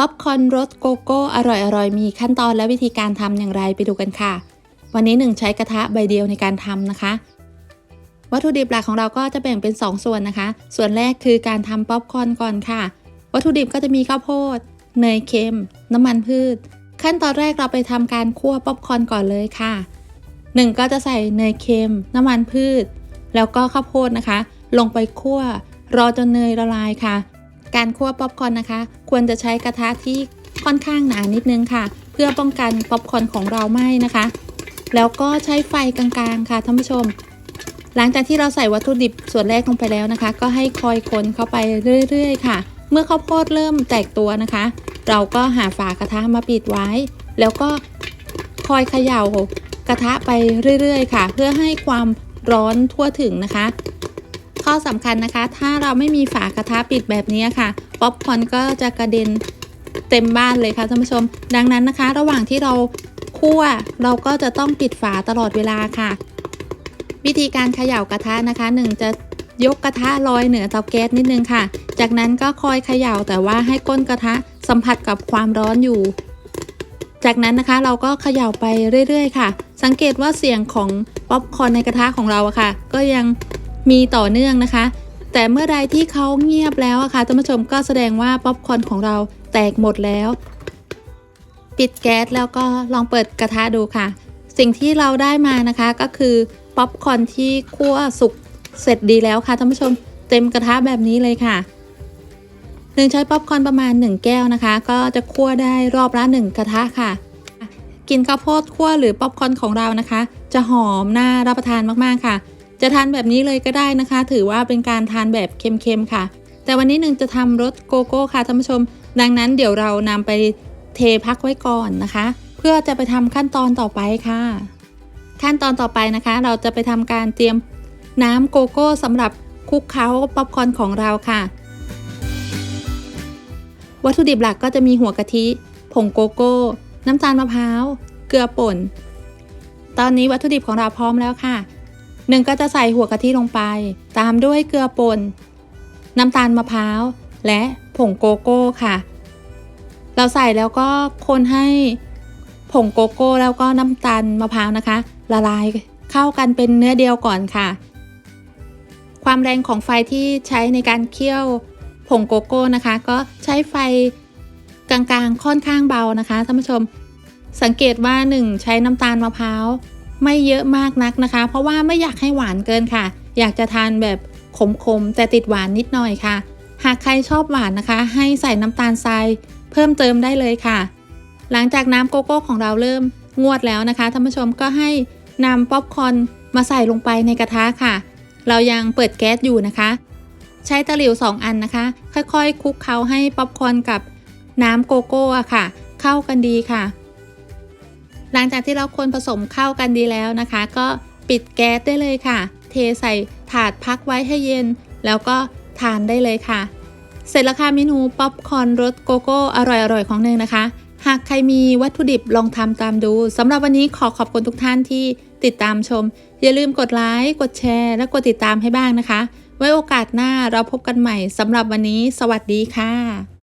ป๊อปคอนรสโกโก้อร่อยๆ มีขั้นตอนและวิธีการทำอย่างไรไปดูกันค่ะ วันนี้หนึ่งใช้กระทะใบเดียวในการทำนะคะ วัตถุดิบหลักของเราก็จะแบ่งเป็น 2 ส่วนนะคะ ส่วนแรกคือการทำป๊อปคอนก่อนค่ะ วัตถุดิบก็จะมีข้าวโพด เนยเค็ม น้ำมันพืช ขั้นตอนแรกเราไปทำการคั่วป๊อปคอนก่อนเลยค่ะหนึ่งก็จะใส่เนยเค็ม น้ำมันพืช แล้วก็ข้าวโพดนะคะ ลงไปคั่วรอจนเนยละลายค่ะ การคั่วป๊อปคอร์นนะคะ ควรจะใช้กระทะที่ค่อนข้างหนานิดนึงค่ะ เพื่อป้องกันป๊อปคอร์นของเราไหม้นะคะ แล้วก็ใช้ไฟกลางๆค่ะท่านผู้ชม หลังจากที่เราใส่วัตถุดิบส่วนแรกลงไปแล้วนะคะ ก็ให้คอยคนเข้าไปเรื่อยๆ ค่ะ เมื่อข้าวโพดเริ่มแตกตัวนะคะ เราก็หาฝากระทะมาปิดไว้ แล้วก็คอยเขย่ากระทะไปเรื่อยๆ ค่ะ เพื่อให้ความร้อนทั่วถึงนะคะ ข้อสำคัญนะคะ ถ้าเราไม่มีฝากระทะปิดแบบนี้ค่ะป๊อปคอนก็จะกระเด็นเต็มบ้านเลยค่ะท่านผู้ชม ดังนั้นนะคะ ระหว่างที่เราคั่วเราก็จะต้องปิดฝาตลอดเวลาค่ะ วิธีการเขย่ากระทะนะคะหนึ่งจะยกกระทะลอยเหนือเตาแก๊สนิดนึงค่ะ จากนั้นก็คอยเขย่าแต่ว่าให้ก้นกระทะสัมผัสกับความร้อนอยู่ จากนั้นนะคะเราก็เขย่าไปเรื่อยๆ ค่ะ สังเกตว่าเสียงของป๊อปคอร์นในกระทะของเราอะค่ะ ก็ยัง มีต่อเนื่องนะคะ แต่เมื่อใดที่เขาเงียบแล้วอะค่ะท่านผู้ชมก็แสดงว่าป๊อปคอร์นของเราแตกหมดแล้ว ปิดแก๊สแล้วก็ลองเปิดกระทะดูค่ะ สิ่งที่เราได้มานะคะก็คือป๊อปคอร์นที่คั่วสุกเสร็จดีแล้วค่ะท่านผู้ชมเต็มกระทะแบบนี้เลยค่ะหนึ่งใช้ป๊อปคอร์นประมาณ 1 แก้วนะคะ ก็จะคั่วได้รอบละ 1 กระทะค่ะ กินข้าวโพดคั่วหรือป๊อปคอร์นของเรานะคะ จะหอมน่ารับประทานมากๆค่ะ จะทานแบบนี้เลยก็ได้นะคะ ถือว่าเป็นการทานแบบเค็มๆค่ะ แต่วันนี้หนึ่งจะทำรสโกโก้ค่ะท่านผู้ชม ดังนั้นเดี๋ยวเรานำไปเทพักไว้ก่อนนะคะ เพื่อจะไปทำขั้นตอนต่อไปค่ะ ขั้นตอนต่อไปนะคะ เราจะไปทำการเตรียมน้ำโกโก้สำหรับคลุกเคล้าป๊อปคอร์นของเราค่ะ วัตถุดิบหลักก็จะมีหัวกะทิ ผงโกโก้ น้ำตาลมะพร้าว เกลือป่น ตอนนี้วัตถุดิบของเราพร้อมแล้วค่ะ หนึ่งก็จะใส่หัวกะทิลงไป ตามด้วยเกลือป่นน้ำตาลมะพร้าว และผงโกโก้ค่ะ เราใส่แล้วก็คนให้ผงโกโก้แล้วก็น้ำตาลมะพร้าวนะคะ ละลายเข้ากันเป็นเนื้อเดียวก่อนค่ะ ความแรงของไฟที่ใช้ในการเคี่ยวผงโกโก้นะคะ ก็ใช้ไฟกลางๆค่อนข้างเบานะคะท่านผู้ชม สังเกตว่า 1 ใช้น้ำตาลมะพร้าว ไม่เยอะมากนักนะคะ เพราะว่าไม่อยากให้หวานเกินค่ะ อยากจะทานแบบขมๆแต่ติดหวานนิดหน่อยค่ะ หากใครชอบหวานนะคะ ให้ใส่น้ำตาลทรายเพิ่มเติมได้เลยค่ะ หลังจากน้ำโกโก้ของเราเริ่มงวดแล้วนะคะท่านผู้ชมก็ให้นำป๊อปคอนมาใส่ลงไปในกระทะค่ะ เรายังเปิดแก๊สอยู่นะคะ ใช้ตะหลิว 2 อันนะคะ ค่อยๆคลุกเคล้าให้ป๊อปคอนกับน้ำโกโก้ค่ะ เข้ากันดีค่ะ หลังจากที่เราคนผสมเข้ากันดีแล้วนะคะ ก็ปิดแก๊สได้เลยค่ะ เทใส่ถาดพักไว้ให้เย็น แล้วก็ทานได้เลยค่ะ เสร็จแล้วค่ะเมนูป๊อปคอร์นรสโกโก้อร่อยๆของเนยนะคะ หากใครมีวัตถุดิบลองทำตามดูสำหรับวันนี้ขอขอบคุณทุกท่านที่ติดตามชม อย่าลืมกดไลค์กดแชร์ และกดติดตามให้บ้างนะคะ ไว้โอกาสหน้าเราพบกันใหม่สำหรับวันนี้ สวัสดีค่ะ